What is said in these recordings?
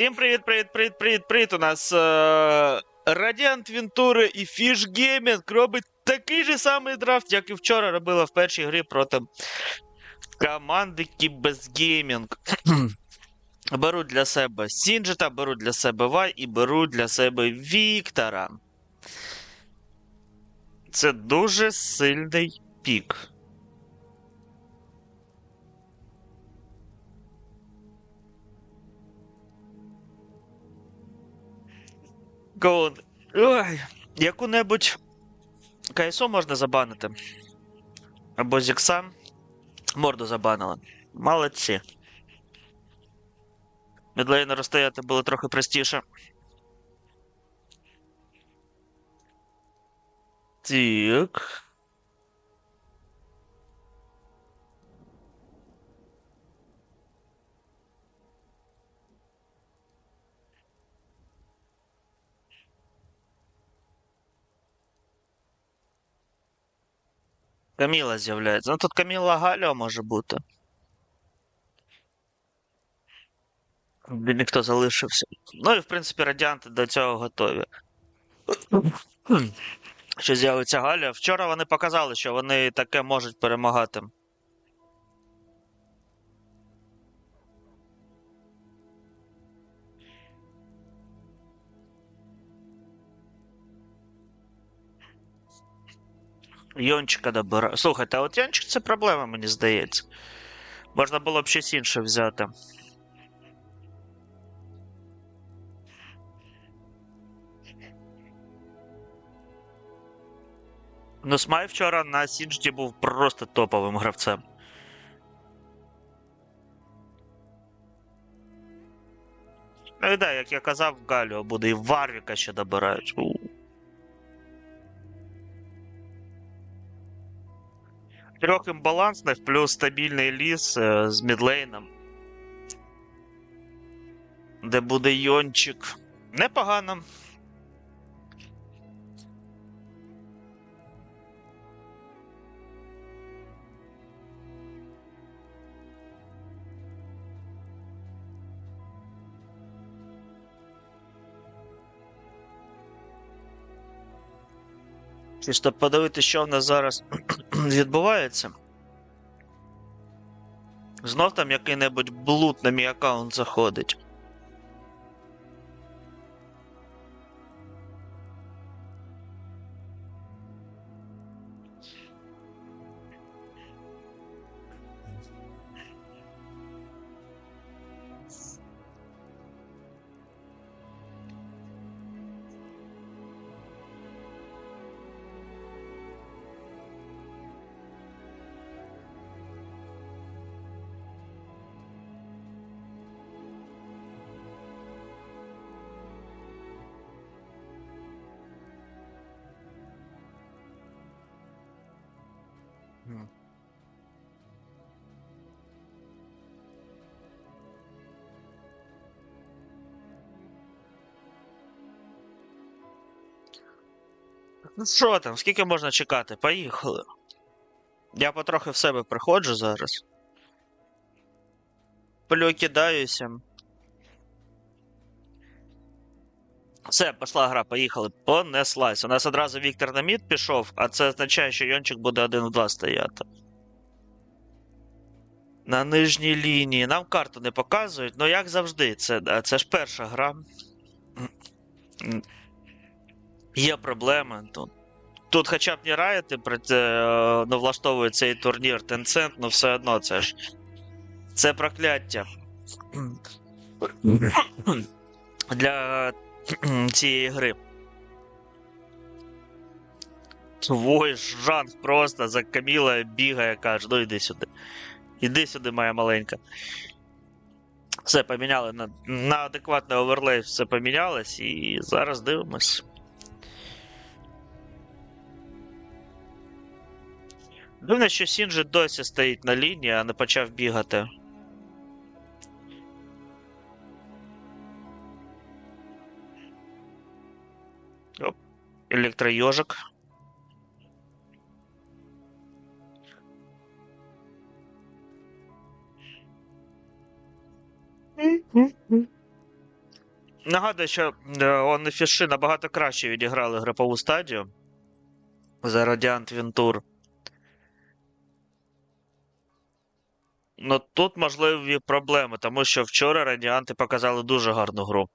Всім привіт, привіт, привіт, привіт, привіт. У нас е- Радіант Вентура і Fish Gaming робить такий же самий драфт, як і вчора робила в першій грі проти команди Gaming. беру для себе Сінджета, беру для себе Вай і беру для себе Віктора. Це дуже сильний пік. Гоун. Ой, яку-небудь КСО можна забанити. Або Зікса. Морду забанили. Молодці. Мідлейна розстояти було трохи простіше. Так. Каміла з'являється. Ну тут Каміла Галіо може бути. Ніхто залишився. Ну і в принципі радіанти до цього готові. Що з'явиться Галя. Вчора вони показали, що вони таке можуть перемагати. Йончика добира. Слухайте, а от Йончик це проблема, мені здається. Можна було б щось інше взяти. Ну, Смай вчора на Сінджді був просто топовим гравцем. Ну і да, як я казав, Галіо буде і Варвіка ще добирають. Трьох імбалансних, плюс стабільний ліс з мідлейном. Де буде Йончик. Непогано. Чисто подивитися, що в нас зараз відбувається. Знов там який-небудь блуд на мій аккаунт заходить. Ну що там, скільки можна чекати? Поїхали. Я потрохи в себе приходжу зараз. Плю кидаюся. Все, пішла гра, поїхали. Понеслась. У нас одразу Віктор на мід пішов, а це означає, що Йончик буде 1 в 2 стояти. На нижній лінії. Нам карту не показують, ну як завжди, це, це ж перша гра. Є проблеми тут. Тут хоча б не раяти не влаштовує цей турнір Tencent, ну все одно це ж. Це прокляття. Для цієї гри. Твой Жанг просто за Каміла бігає, каже, ну іди сюди. Іди сюди, моя маленька. Все поміняли на на адекватний оверлей, все помінялось, і зараз дивимось. Дивно, що Сінджи досі стоїть на лінії, а не почав бігати. Оп, електроёжик. Нагадую, що е, вони фіши набагато краще відіграли групову стадію за Радіант Вінтур. Ну тут можливі проблеми, тому що вчора радіанти показали дуже гарну гру.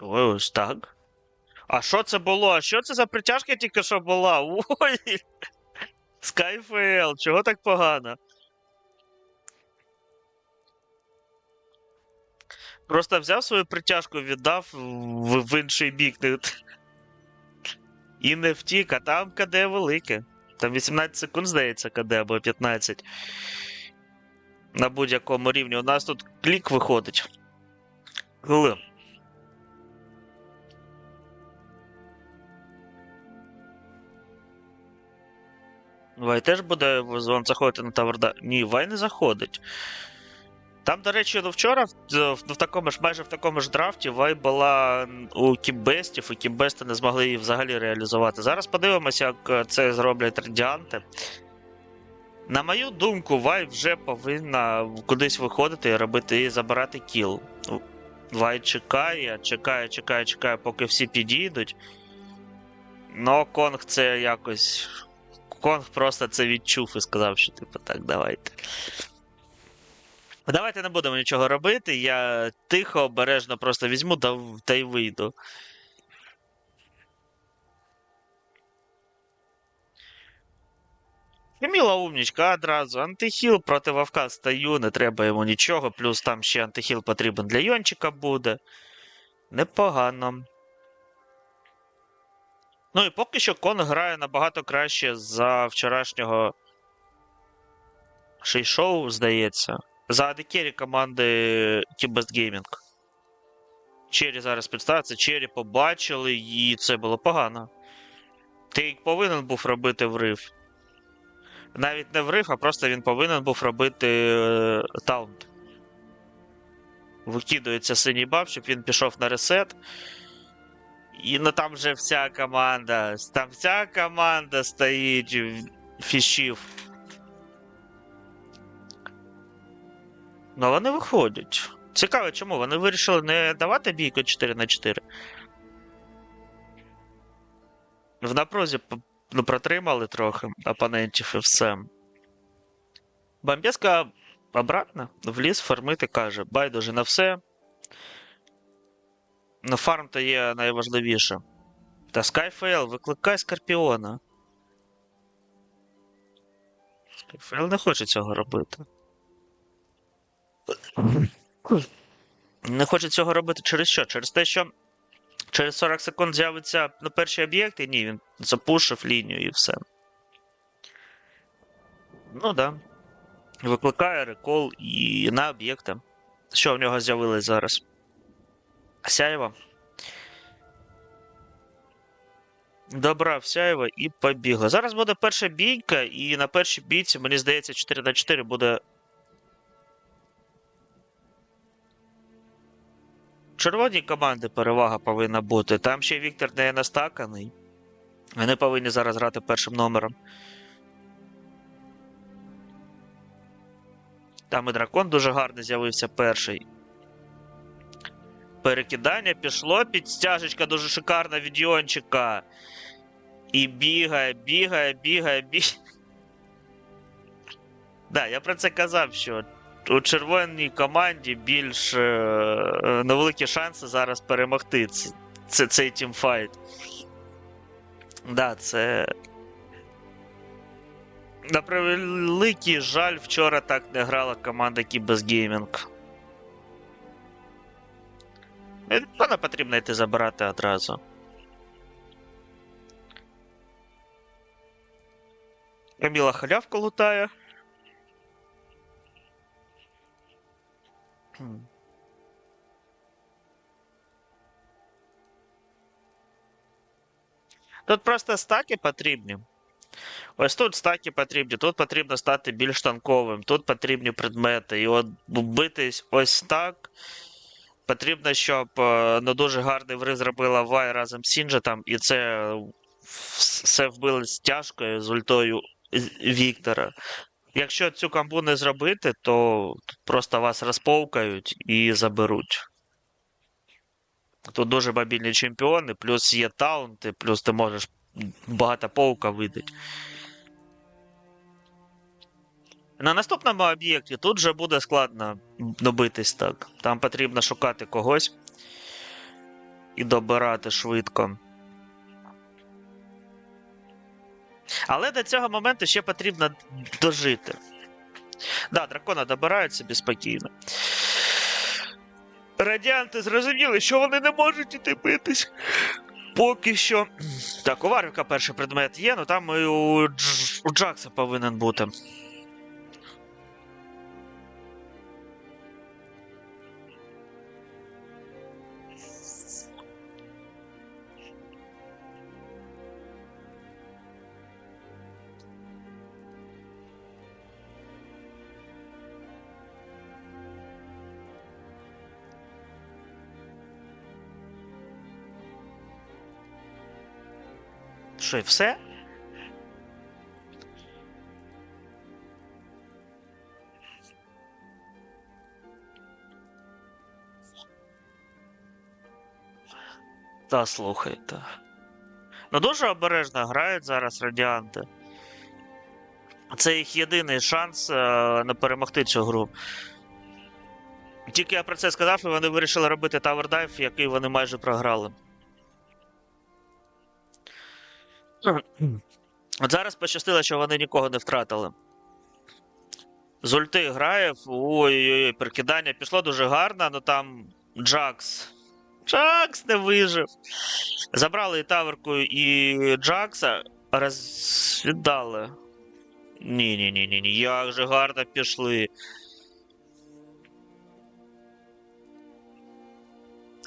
Ой, ось так. А що це було? А що це за притяжка тільки що була? Ой! Skyfell, чого так погано? Просто взяв свою притяжку, віддав в, в інший бік. І не втік, а там КД велике. Там 18 секунд, здається, КД або 15. На будь-якому рівні. У нас тут клік виходить. Коли? Вай теж буде заходити на Таверда. Ні, Вай не заходить. Там, до речі, ну, вчора в, такому ж майже в такому ж драфті Вай була у Кімбестів, і Кімбести не змогли її взагалі реалізувати. Зараз подивимося, як е, це зроблять радіанти. На мою думку, Вай вже повинна кудись виходити і робити і забирати кіл. Вай чекає, чекає, чекає, чекає, поки всі підійдуть. Но Конг це якось. Конг просто це відчув і сказав, що типу так, давайте. Давайте не будемо нічого робити. Я тихо, обережно просто візьму та, та й вийду. Каміла умнічка одразу. Антихіл проти Вовка стаю, не треба йому нічого. Плюс там ще антихіл потрібен для Йончика буде. Непогано. Ну і поки що Кон грає набагато краще за вчорашнього шей-шоу, здається. За адекері команди Team Best Gaming. Чері зараз підставиться, Чері побачили, і це було погано. Ти повинен був робити врив. Навіть не врив, а просто він повинен був робити е, таунт. Викидується синій баб, щоб він пішов на ресет. І ну там вже вся команда. Там вся команда стоїть фішів. Ну, вони виходять. Цікаво, чому? Вони вирішили не давати бійку 4 на 4. В напрузі п- ну, протримали трохи опонентів і все. Бомбеска обратно в ліс фармити каже: байдуже на все. Ну, фарм то є найважливіше. Та Skyfail, викликай Скорпіона. Skyfail не хоче цього робити. Не хоче цього робити через що? Через те, що через 40 секунд з'явиться на перший об'єкт, і ні, він запушив лінію і все. Ну да. Викликає рекол і на об'єкта. Що в нього з'явилось зараз? Сяєва. Добрав Сяєва і побігла. Зараз буде перша бійка, і на першій бійці, мені здається, 4 на 4 буде червоній команди перевага повинна бути. Там ще Віктор не настаканий. Вони повинні зараз грати першим номером. Там і дракон дуже гарний з'явився перший. Перекидання пішло, підстяжечка дуже шикарна від Йончика. І бігає, бігає, бігає, бігає. Да, я про це казав, що у червоній команді більш е, невеликі шанси зараз перемогти це, цей тімфайт. Да, це. На превеликий жаль, вчора так не грала команда Kibes Gaming. Е, Вона потрібно йти забирати одразу. Каміла халявку лутає. Тут просто стаки потрібні. Ось тут стаки потрібні, тут потрібно стати більш танковим, тут потрібні предмети. І от битись ось так. Потрібно, щоб е, ну, дуже гарний врив зробила Вай разом з Сінджетом, і це все вбили з тяжкою з ультою Віктора. Якщо цю камбу не зробити, то просто вас розповкають і заберуть. Тут дуже мобільні чемпіони, плюс є таунти, плюс ти можеш багато паука видати. На наступному об'єкті тут вже буде складно добитись так. Там потрібно шукати когось і добирати швидко. Але до цього моменту ще потрібно дожити. Да, дракона добирають собі спокійно. Радіанти зрозуміли, що вони не можуть іти битись. Поки що. Так, у Варвіка перший предмет є, ну там і у, Дж... у Джакса повинен бути. Що, і все? Та слухайте. Ну дуже обережно грають зараз радіанти. Це їх єдиний шанс не перемогти цю гру. Тільки я про це сказав, і вони вирішили робити Dive, який вони майже програли. От зараз пощастило, що вони нікого не втратили. З ульти грає. Ой-ой-ой, перекидання пішло дуже гарно, але там Джакс. Джакс не вижив. Забрали і таверку, і Джакса, розвіддали. Ні-ні-ні, ні, як же гарно пішли.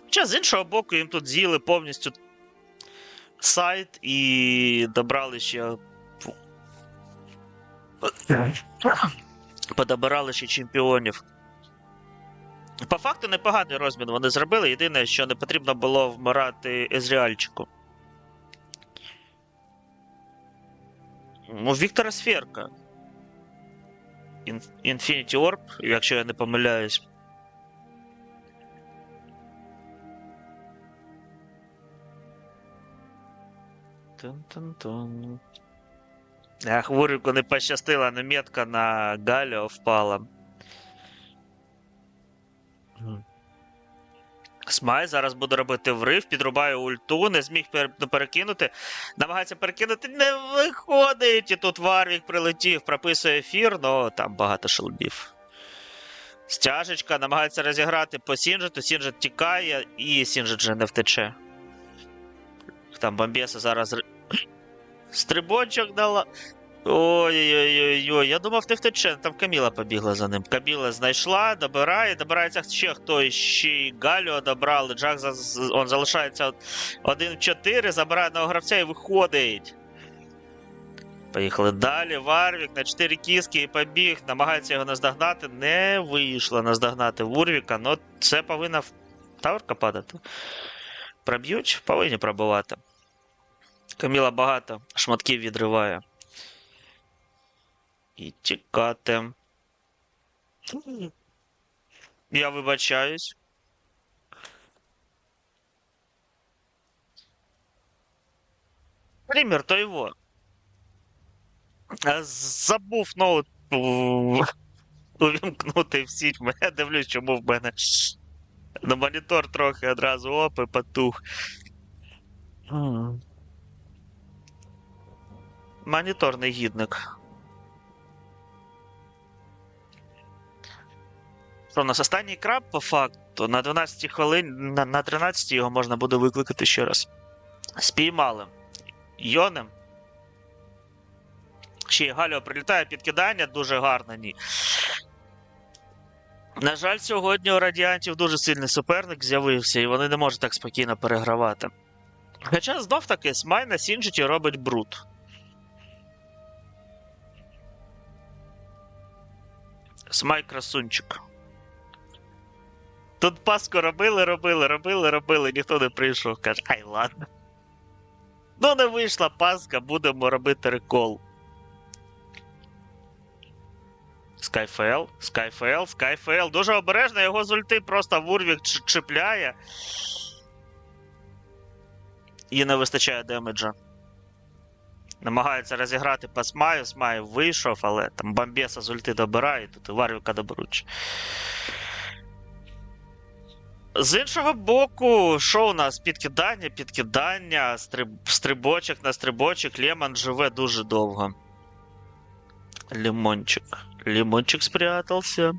Хоча з іншого боку, їм тут з'їли повністю сайт і добрали ще. Подобирали ще чемпіонів. По факту непоганий розмін вони зробили. Єдине, що не потрібно було вмирати Езріальчику. У Віктора Сферка. Infinity Orb, якщо я не помиляюсь. Тун-тун-тун. Ах, Вурику не пощастила, но метка на Галіо впала. Смай зараз буде робити врив, підрубає ульту, не зміг ну, перекинути. Намагається перекинути, не виходить. І тут Варвік прилетів, прописує ефір, но там багато шелбів. Стяжечка намагається розіграти по Сінжету, Сінжет тікає, і Сінжет вже не втече. Там Бомбеса зараз. Ри- Стрибочок дала. Ой-ой-ой, я думав, ти втече. Там Каміла побігла за ним. Каміла знайшла, добирає, добирається ще хто ще й Галіо добрали. Джак он залишається 1-4, забирає одного гравця і виходить. Поїхали далі. Варвік на 4 кіски і побіг. Намагається його наздогнати. Не вийшло наздогнати Вурвіка, але це повинна в- таверка падати. Проб'ють, повинні пробувати. Каміла багато шматків відриває. І тікати. Я вибачаюсь. Примір, то його. Забув ноут увімкнути в сіть. Я дивлюсь, чому в мене на монітор трохи одразу оп і потух. М. Монітор негідник. Що, у нас останній краб по факту. На 12 хвилин, на, на 13 його можна буде викликати ще раз. Спіймали. Йонем. Ще й Галіо прилітає підкидання, дуже гарно, ні. На жаль, сьогодні у радіантів дуже сильний суперник з'явився, і вони не можуть так спокійно перегравати. Хоча знов таки Смай на Сінджеті робить брут. Смай красунчик. Тут паску робили, робили, робили, робили, ніхто не прийшов. Каже, ай ладно. Ну, не вийшла паска, будемо робити рекол. Skyfell, Skyfell, Skyfell. Дуже обережно, його з ульти просто Вурвік чіпляє. І не вистачає демеджа. Намагається розіграти по Смаю, Смай вийшов, але там Бомбеса з ульти добирає, тут і Варвіка доберуть. З іншого боку, що у нас? Підкидання, підкидання, стриб... стрибочок на стрибочок. Лемон живе дуже довго. Лимончик. Лимончик спрятался.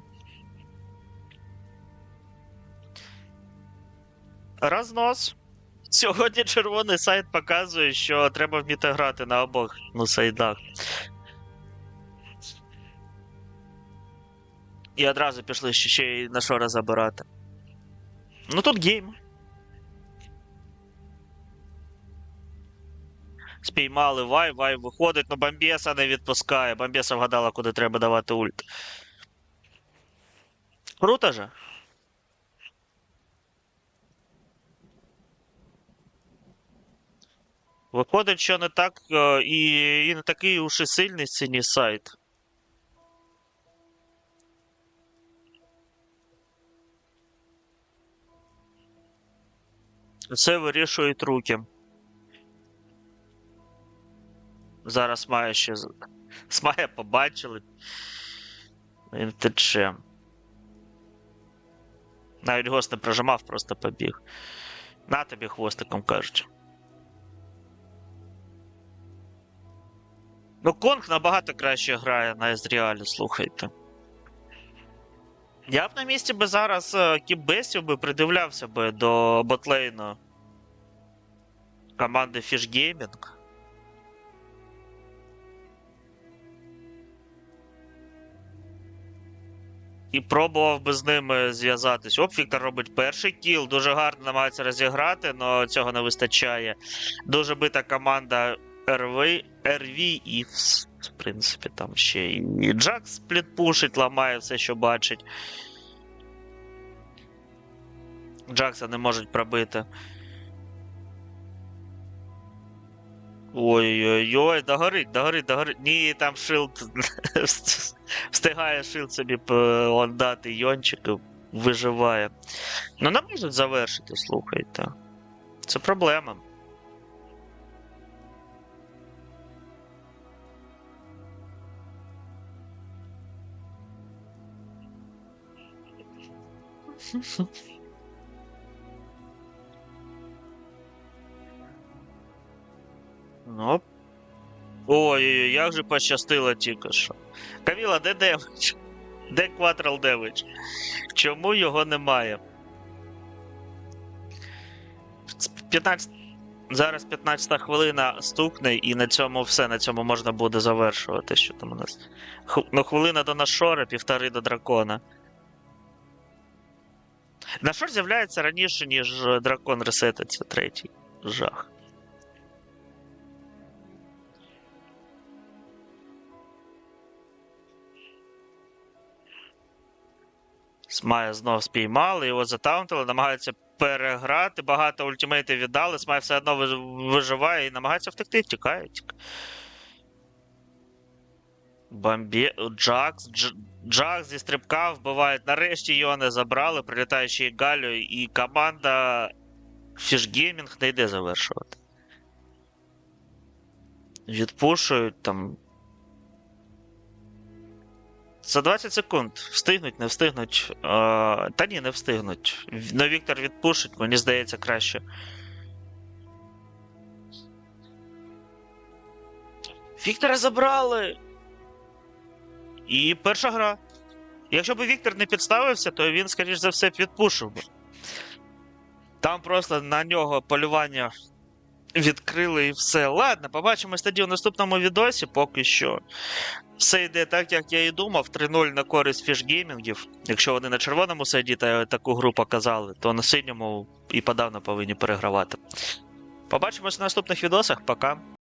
Рознос. Сьогодні червоний сайт показує, що треба вміти грати на обох ну, сайдах. І одразу пішли ще, й на що розбирати. Ну тут гейм. Спіймали Вай, Вай виходить, но Бомбеса не відпускає. Бомбеса вгадала, куди треба давати ульт. Круто же. Виходить, що не так е, і, і не такий уж і сильний синій сайт. Це вирішують руки. Зараз має ще. Смая побачили. Він тече. Навіть гост не прожимав, просто побіг. На тобі хвостиком кажуть. Ну, Конг набагато краще грає на Езріалі, слухайте. Я б на місці би зараз е, Кібесів би придивлявся би до ботлейну команди Fish Gaming. І пробував би з ними зв'язатись. Оп, Віктор робить перший кіл, дуже гарно намагається розіграти, але цього не вистачає. Дуже бита команда РВ, РВ і, в, принципі, там ще і Джакс сплітпушить, ламає все, що бачить. Джакса не можуть пробити. Ой-ой-ой, догорить, догорить, догорить. Ні, там шилд встигає шилд собі п- он дати Йончик виживає. Ну не можуть завершити, слухайте. Це проблема. Ну. Ой-ой-ой, як же пощастило тільки що. Каміла, де демедж? Де квадрал демедж? Чому його немає? 15... Зараз 15 хвилина стукне, і на цьому все. На цьому можна буде завершувати. Що там у нас? Ху... Ну, хвилина до Нашора, півтори до дракона. Нашор з'являється раніше, ніж дракон ресетиться третій. Жах. Смая знов спіймали, його затаунтили, намагаються переграти, багато ультимейтів віддали, Смай все одно виживає і намагається втекти, втікає. тік- Бомбі... Джакс, Дж... Джакс зі стрибка вбивають. Нарешті його не забрали, й Галю, і команда Фішгеймінг не йде завершувати. Відпушують там за 20 секунд. Встигнуть, не встигнуть. Е, та ні, не встигнуть. Ну, Віктор відпушить, мені здається, краще. Віктора забрали. І перша гра. Якщо б Віктор не підставився, то він, скоріш за все, б відпушив би. Там просто на нього полювання відкрили і все. Ладно, побачимось тоді у наступному відосі, поки що. Все йде так, як я і думав. 3-0 на користь фішгеймінгів. Якщо вони на червоному сайді та таку гру показали, то на синьому і подавно повинні перегравати. Побачимось в наступних відосах. Пока.